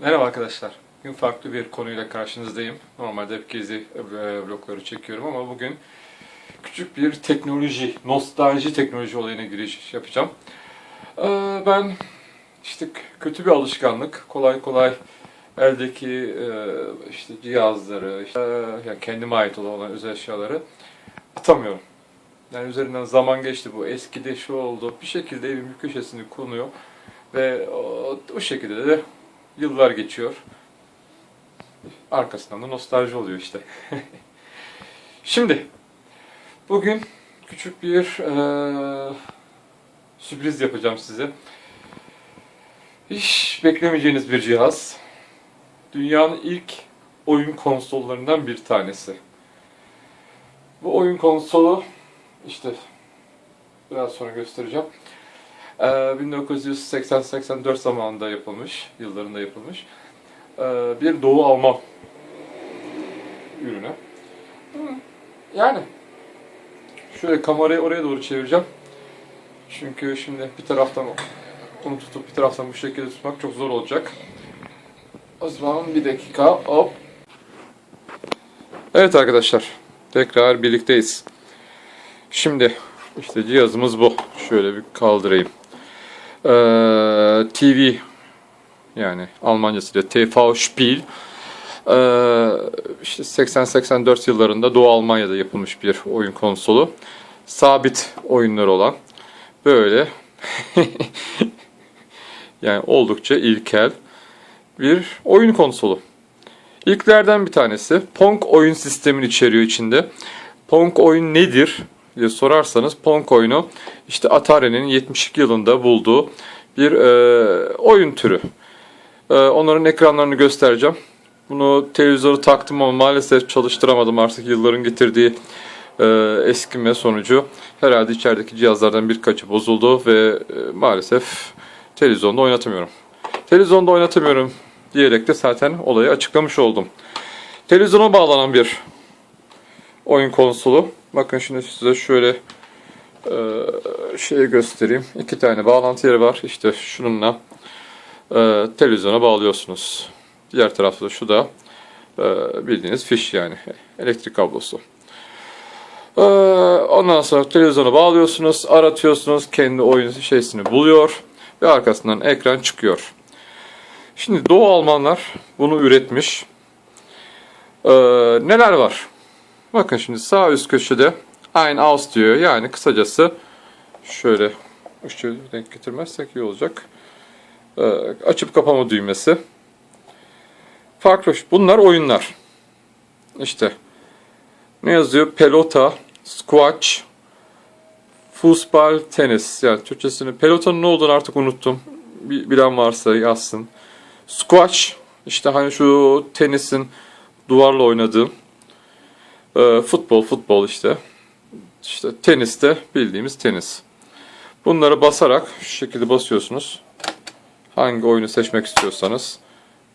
Merhaba arkadaşlar. Bugün farklı bir konuyla karşınızdayım. Normalde hep gezi e, vlogları çekiyorum ama bugün küçük bir teknoloji, nostalji teknoloji olayına giriş yapacağım. Ee, Ben işte kötü bir alışkanlık, kolay kolay eldeki e, işte cihazları, işte, e, yani kendime ait olan özel eşyaları atamıyorum. Yani üzerinden zaman geçti bu, eskide şu oldu, bir şekilde evin bir köşesine konuyor ve o, o şekilde de Yıllar geçiyor. Arkasından da nostalji oluyor işte. Şimdi, bugün küçük bir eee, sürpriz yapacağım size. Hiç beklemeyeceğiniz bir cihaz. Dünyanın ilk oyun konsollarından bir tanesi. Bu oyun konsolu işte biraz sonra göstereceğim. Ee, 1980-84 zamanında yapılmış, yıllarında yapılmış ee, bir Doğu Alman ürünü. Yani şöyle kamerayı oraya doğru çevireceğim. Çünkü şimdi bir taraftan onu tutup bir taraftan bu şekilde tutmak çok zor olacak. O zaman bir dakika hop. Evet arkadaşlar tekrar birlikteyiz. Şimdi işte cihazımız bu. Şöyle bir kaldırayım. Ee, TV yani Almancasıyla TV Spiel ee, işte 80-84 yıllarında Doğu Almanya'da yapılmış bir oyun konsolu. Sabit oyunları olan böyle yani oldukça ilkel bir oyun konsolu. İlklerden bir tanesi Pong oyun sistemini içeriyor içinde. Pong oyun nedir diye sorarsanız Pong oyunu işte Atari'nin 72 yılında bulduğu bir e, oyun türü. E, onların ekranlarını göstereceğim. Bunu televizyonu taktım ama maalesef çalıştıramadım artık yılların getirdiği e, eskime sonucu. Herhalde içerideki cihazlardan birkaçı bozuldu ve e, maalesef televizyonda oynatamıyorum. Televizyonda oynatamıyorum diyerek de zaten olayı açıklamış oldum. Televizyona bağlanan bir oyun konsolu. Bakın şimdi size şöyle e, şeyi göstereyim. İki tane bağlantı yeri var. İşte şununla e, televizyona bağlıyorsunuz. Diğer tarafta da şu da e, bildiğiniz fiş yani elektrik kablosu. E, ondan sonra televizyona bağlıyorsunuz, aratıyorsunuz, kendi oyun şeysini buluyor ve arkasından ekran çıkıyor. Şimdi Doğu Almanlar bunu üretmiş. E, neler var? Bakın şimdi sağ üst köşede Ein Aus diyor. Yani kısacası şöyle ışığı denk getirmezsek iyi olacak. Ee, açıp kapama düğmesi. Farklı. Bunlar oyunlar. İşte ne yazıyor? Pelota, squash, futbol, tenis. Yani Türkçesini pelotanın ne olduğunu artık unuttum. Bir- Bilen varsa yazsın. Squash işte hani şu tenisin duvarla oynadığım ee, futbol, futbol işte. İşte teniste bildiğimiz tenis. Bunları basarak şu şekilde basıyorsunuz. Hangi oyunu seçmek istiyorsanız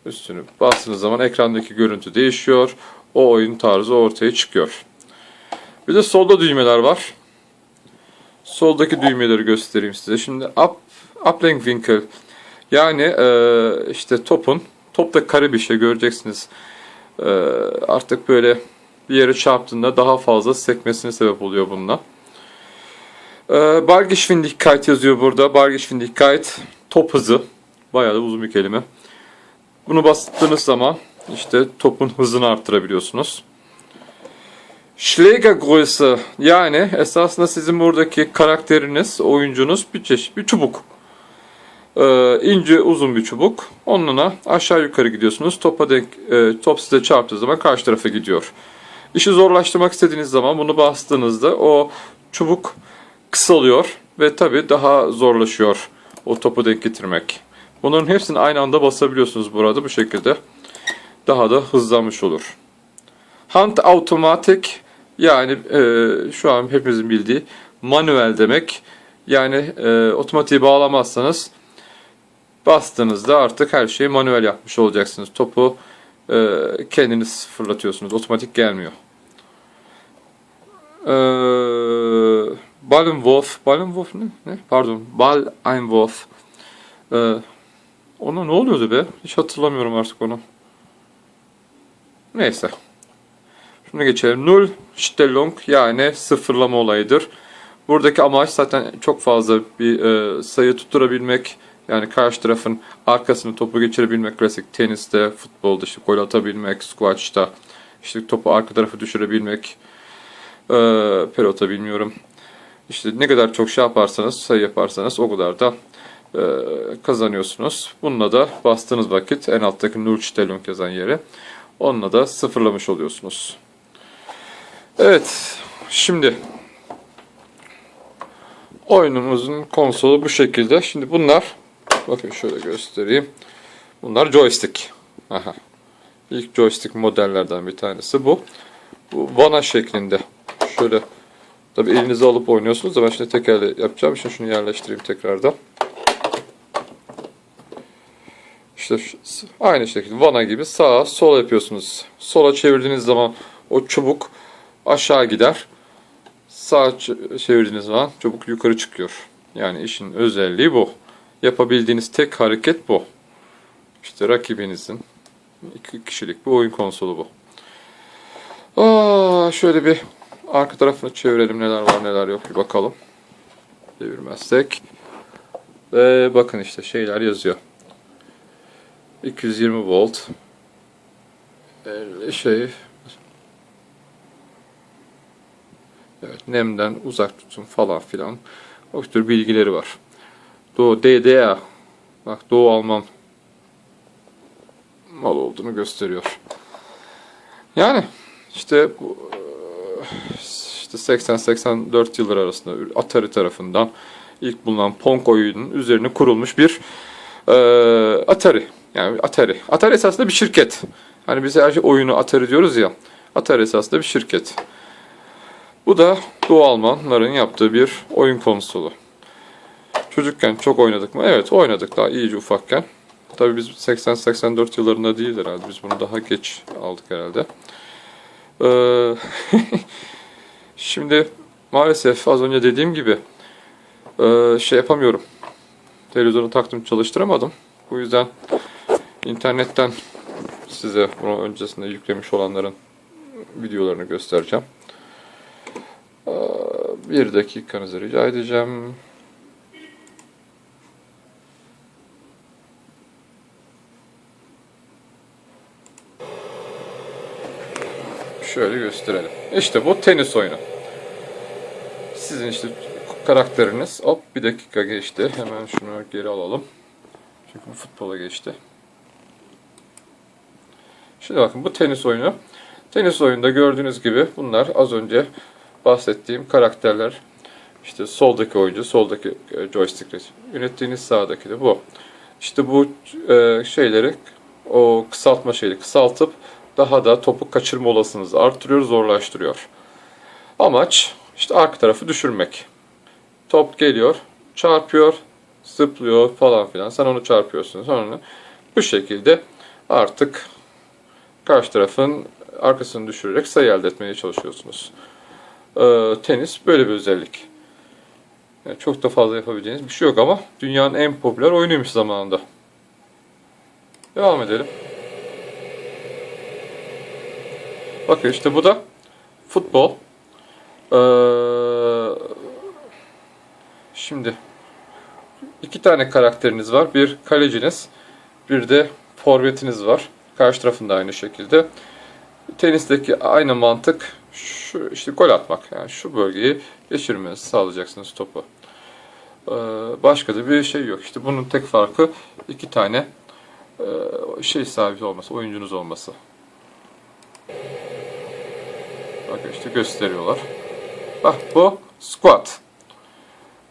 üstünü bastığınız zaman ekrandaki görüntü değişiyor. O oyun tarzı ortaya çıkıyor. Bir de solda düğmeler var. Soldaki düğmeleri göstereyim size. Şimdi up, uplink winkel yani e, işte topun top da kare bir şey göreceksiniz. E, artık böyle bir yere çarptığında daha fazla sekmesine sebep oluyor bununla. Ee, Bargeschwindigkeit yazıyor burada. Bargeschwindigkeit top hızı. Bayağı da uzun bir kelime. Bunu bastığınız zaman işte topun hızını arttırabiliyorsunuz. Schlägergröße yani esasında sizin buradaki karakteriniz, oyuncunuz bir çeşit bir çubuk. Ee, ince uzun bir çubuk. Onunla aşağı yukarı gidiyorsunuz. Topa denk, e, top size çarptığı zaman karşı tarafa gidiyor. İşi zorlaştırmak istediğiniz zaman bunu bastığınızda o çubuk kısalıyor ve tabi daha zorlaşıyor o topu denk getirmek. Bunların hepsini aynı anda basabiliyorsunuz burada bu şekilde. Daha da hızlanmış olur. Hand automatik yani e, şu an hepimizin bildiği manuel demek. Yani e, otomatiği bağlamazsanız bastığınızda artık her şeyi manuel yapmış olacaksınız. Topu e, kendiniz fırlatıyorsunuz. Otomatik gelmiyor. Ee, Ballenwurf, Ballenwurf ne? ne? Pardon, Ball Einwurf. Ee, Ona ne oluyordu be? Hiç hatırlamıyorum artık onu. Neyse. Şimdi geçelim. Null Stellung yani sıfırlama olayıdır. Buradaki amaç zaten çok fazla bir e, sayı tutturabilmek. Yani karşı tarafın arkasını topu geçirebilmek. Klasik teniste, futbolda işte gol atabilmek, squash'ta işte topu arka tarafa düşürebilmek. E, pelota bilmiyorum. İşte ne kadar çok şey yaparsanız, sayı yaparsanız o kadar da e, kazanıyorsunuz. Bununla da bastığınız vakit en alttaki Nullstellung yazan yere onunla da sıfırlamış oluyorsunuz. Evet, şimdi oyunumuzun konsolu bu şekilde. Şimdi bunlar, bakın şöyle göstereyim. Bunlar joystick. Aha. İlk joystick modellerden bir tanesi bu. Bu vana şeklinde. Şöyle Tabi elinize alıp oynuyorsunuz da ben şimdi tekerle yapacağım için şunu yerleştireyim tekrardan. İşte aynı şekilde vana gibi sağa sola yapıyorsunuz. Sola çevirdiğiniz zaman o çubuk aşağı gider. Sağa çevirdiğiniz zaman çubuk yukarı çıkıyor. Yani işin özelliği bu. Yapabildiğiniz tek hareket bu. İşte rakibinizin iki kişilik bir oyun konsolu bu. Aa, şöyle bir arka tarafını çevirelim neler var neler yok bir bakalım. Çevirmezsek. Ve bakın işte şeyler yazıyor. 220 volt. Şey Evet, nemden uzak tutun falan filan. O tür bilgileri var. Doğu DDA. Bak Doğu Alman mal olduğunu gösteriyor. Yani işte bu işte 80-84 yılları arasında Atari tarafından ilk bulunan Pong oyunun üzerine kurulmuş bir e, Atari. Yani Atari. Atari esasında bir şirket. Hani biz her şey oyunu Atari diyoruz ya. Atari esasında bir şirket. Bu da Doğu Almanların yaptığı bir oyun konsolu. Çocukken çok oynadık mı? Evet oynadık daha iyice ufakken. Tabii biz 80-84 yıllarında değil herhalde. Biz bunu daha geç aldık herhalde. Ee, Şimdi maalesef az önce dediğim gibi e, şey yapamıyorum. Televizyonu taktım çalıştıramadım. Bu yüzden internetten size bunu öncesinde yüklemiş olanların videolarını göstereceğim. Ee, Bir dakikanızı rica edeceğim. Şöyle gösterelim. İşte bu tenis oyunu. Sizin işte karakteriniz. Hop bir dakika geçti. Hemen şunu geri alalım. Çünkü futbola geçti. Şimdi bakın bu tenis oyunu. Tenis oyununda gördüğünüz gibi bunlar az önce bahsettiğim karakterler. İşte soldaki oyuncu, soldaki e, joystickle yönettiğiniz sağdaki de bu. İşte bu e, şeyleri o kısaltma şeyi kısaltıp daha da topu kaçırma olasılığınızı artırıyor, zorlaştırıyor. Amaç işte arka tarafı düşürmek. Top geliyor, çarpıyor, zıplıyor falan filan. Sen onu çarpıyorsun. Sonra bu şekilde artık karşı tarafın arkasını düşürerek sayı elde etmeye çalışıyorsunuz. Ee, tenis böyle bir özellik. Yani çok da fazla yapabileceğiniz bir şey yok ama dünyanın en popüler oyunuymuş zamanında. Devam edelim. Bakın işte bu da futbol. Ee, şimdi iki tane karakteriniz var. Bir kaleciniz, bir de forvetiniz var. Karşı tarafında aynı şekilde. Tenisteki aynı mantık şu işte gol atmak. Yani şu bölgeyi geçirmenizi sağlayacaksınız topu. Ee, başka da bir şey yok. İşte bunun tek farkı iki tane e, şey sahibi olması, oyuncunuz olması. Bakın işte gösteriyorlar. Bak bu squat.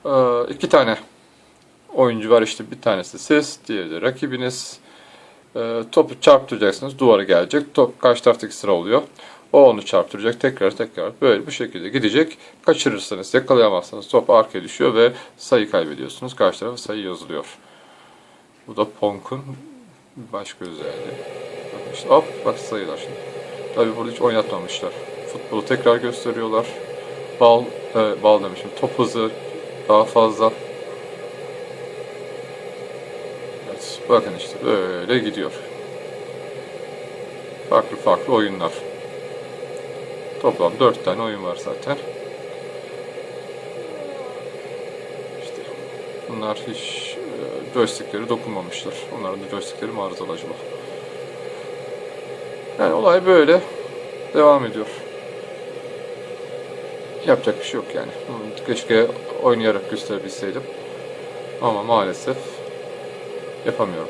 Ee, iki tane oyuncu var işte bir tanesi siz, diğeri de rakibiniz. Ee, topu çarptıracaksınız, duvara gelecek. Top karşı taraftaki sıra oluyor. O onu çarptıracak tekrar tekrar böyle bu şekilde gidecek. Kaçırırsanız, yakalayamazsanız top arkaya düşüyor ve sayı kaybediyorsunuz. Karşı tarafa sayı yazılıyor. Bu da Ponk'un başka özelliği. İşte hop bak sayılar şimdi. Tabi burada hiç oynatmamışlar. Futbolu tekrar gösteriyorlar. Bal, e, bal demişim. Top hızı daha fazla. Evet. Bakın işte böyle gidiyor. Farklı farklı oyunlar. Toplam 4 tane oyun var zaten. İşte bunlar hiç e, joystickleri dokunmamışlar. Onların da joystickleri arızalı acaba. Yani olay böyle devam ediyor. Yapacak bir şey yok yani. Keşke oynayarak gösterebilseydim. Ama maalesef yapamıyorum.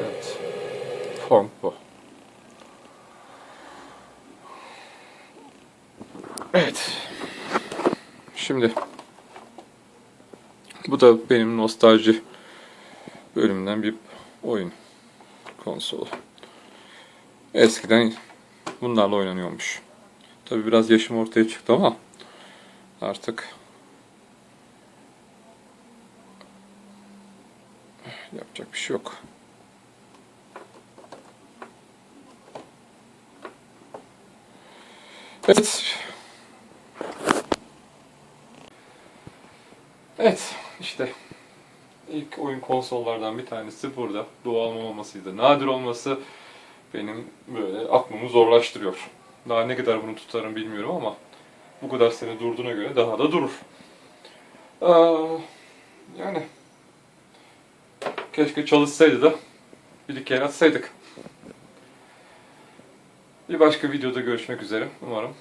Evet. Form bu. Evet. Şimdi bu da benim nostalji bölümünden bir oyun konsolu. Eskiden bunlarla oynanıyormuş. Tabi biraz yaşım ortaya çıktı ama artık yapacak bir şey yok. Evet. Evet işte ilk oyun konsollardan bir tanesi burada. Doğal olmasıydı. Nadir olması benim böyle aklımı zorlaştırıyor. Daha ne kadar bunu tutarım bilmiyorum ama bu kadar sene durduğuna göre daha da durur. Aa, yani keşke çalışsaydı da bir iki atsaydık. Bir başka videoda görüşmek üzere. Umarım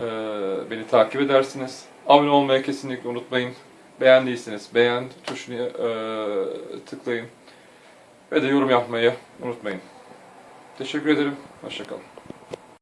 ee, beni takip edersiniz. Abone olmayı kesinlikle unutmayın. Beğendiyseniz beğen tuşuna ee, tıklayın. Ve de yorum yapmayı unutmayın. Teşekkür ederim. Hoşçakalın.